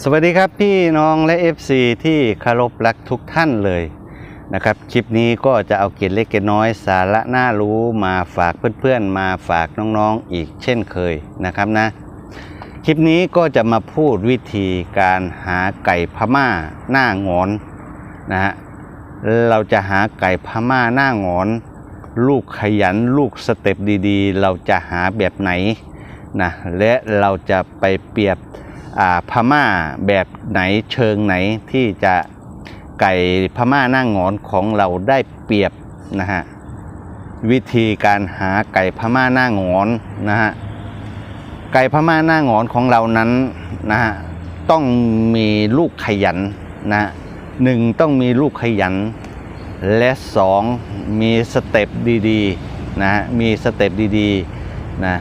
สวัสดีครับพี่น้องและ FC ที่คารพรักทุกท่านเลยนะครับ คลิปนี้ก็จะเอาเกร็ดเล็กเกร็ดน้อยสาระน่ารู้มาฝากเพื่อนๆ มาฝากน้องๆอีกเช่นเคยนะครับนะ คลิปนี้ก็จะมาพูดวิธีการหาไก่พม่าหน้างอนนะฮะเราจะหาไก่พม่าหน้างอน ลูกขยันลูกสเต็ปดีๆ เราจะหาแบบไหนนะและเราจะไปเปรียบอ่า พม่าแบบไหนเชิงไหนที่จะไก่พม่าหน้างอนของเราได้เปรียบนะฮะวิธีการหาไก่พม่าหน้างอนนะฮะไก่พม่าหน้างอนของเรานั้นนะฮะต้องมีลูกขยันนะหนึ่งต้องมีลูกขยัน และสองมีสเต็ปดีๆนะฮะมีสเต็ปดีๆนะ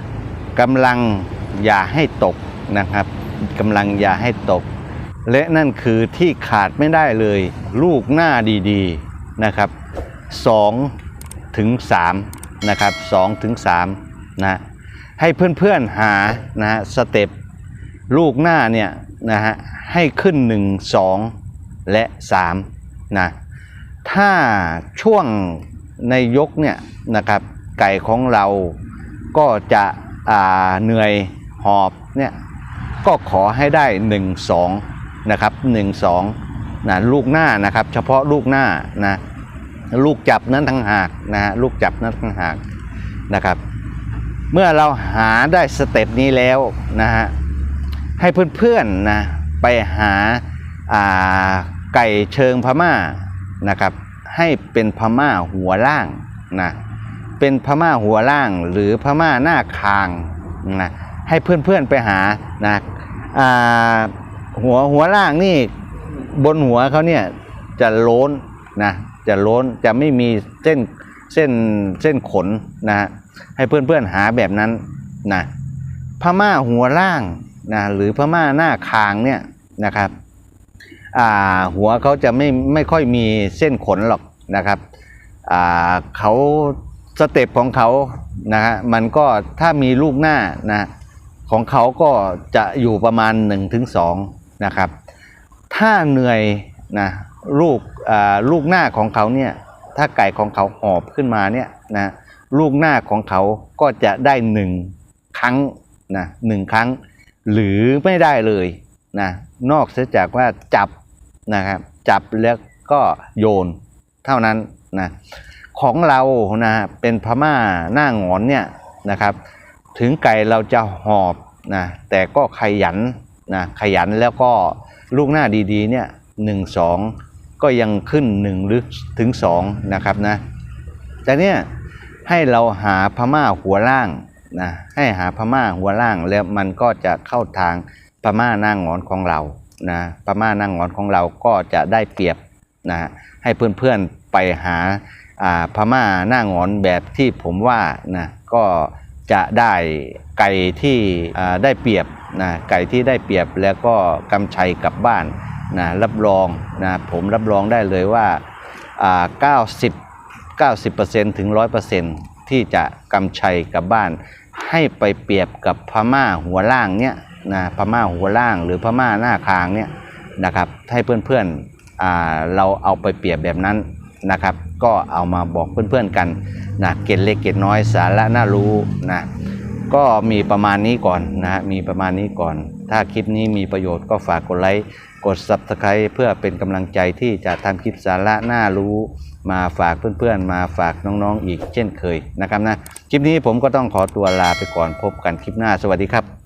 กำลังอย่าให้ตกนะครับ กำลังอย่าให้ตก และนั่นคือที่ขาดไม่ได้เลย ลูกหน้าดีๆนะครับ2ถึง3นะครับ2ถึง3นะให้เพื่อนๆหานะฮะสเต็ปลูกหน้าเนี่ยนะฮะให้ขึ้น 1 2 และ3นะถ้าช่วงในยกเนี่ยนะครับไก่ของเราก็จะอ่าเหนื่อยหอบเนี่ย ก็ขอให้ได้ 1 2 นะครับ 1 2นะลูกหน้านะครับ เฉพาะลูกหน้านะลูกจับนั้นทั้งหากนะฮะลูกจับนั้นทั้งหากนะครับ เมื่อเราหาได้สเต็ปนี้แล้วนะฮะให้เพื่อนๆนะไปหาาไก่เชิงพม่านะครับ ให้เป็นพม่าหัวล่างนะเป็นพม่าหัวล่างหรือพม่าหน้าคางนะ ให้เพื่อนๆไปหานะหัวหัวล่างนี่บนหัวเขาเนี่ยจะโล้นนะจะโล้นจะไม่มีเส้นเส้นเส้นขนนะฮะให้เพื่อนๆหาแบบนั้นนะพม่าหัวล่างนะหรือพม่าหน้าคางเนี่ยนะครับหัวเขาจะไม่ไม่ค่อยมีเส้นขนหรอกนะครับเขาสเต็ปของเขานะฮะมันก็ถ้ามีลูกหน้านะ ของเขาก็จะอยู่ประมาณ 1-2ถึงนะครับ ถ้าเหนื่อยนะลูกลูกหน้าของเขาเนี่ยถ้าไก่ของเขาหอบขึ้นมาเนี่ยนะลูกหน้าของเขาก็จะได้หนึ่งครั้งนะหนึ่งครั้ง หรือไม่ได้เลยนะนอกเสียจากว่าจับนะครับจับแล้วก็โยนเท่านั้นนะของเรานะเป็นพม่าหน้างอนเนี่ยนะครับ ถึงไก่เราจะหอบนะแต่ก็ขยันนะขยันแล้วก็ลูกหน้าดีๆเนี่ยหนึ่งสองก็ยังขึ้นหนึ่งหรือถึงสองนะครับนะแต่เนี่ยให้เราหาพม่าหัวล่างนะให้หาพม่าหัวล่างแล้วมันก็จะเข้าทางพม่าหน้างอนของเรานะพม่าหน้างอนของเราก็จะได้เปรียบนะให้เพื่อนๆไปหาอ่าพม่าหน้างอนแบบที่ผมว่านะก็ จะได้ไก่ที่ได้เปรียบนะไก่ที่ได้เปรียบแล้วก็กำชัยกลับบ้านนะรับรองนะผมรับรองได้เลยว่าอ่า 90 90%ถึง 100%ที่จะกำชัยกลับบ้าน ให้ไปเปรียบกับพม่าหัวล่างเนี่ยนะพม่าหัวล่างหรือพม่าหน้าคางเนี่ยนะครับให้เพื่อนๆอ่าเราเอาไปเปรียบแบบนั้น นะครับ ก็เอามาบอกเพื่อนๆกันนะเกร็ดเล็กเกร็ดน้อยสาระน่ารู้นะก็มีประมาณนี้ก่อนนะฮะมีประมาณนี้ก่อน ถ้าคลิปนี้มีประโยชน์ก็ฝากกดไลค์กด Subscribe เพื่อเป็นกำลังใจที่จะทำคลิปสาระน่ารู้ มาฝากเพื่อนๆ มาฝากน้องๆ อีกเช่นเคยนะครับนะ คลิปนี้ผมก็ต้องขอตัวลาไปก่อนพบกันคลิปหน้าสวัสดีครับ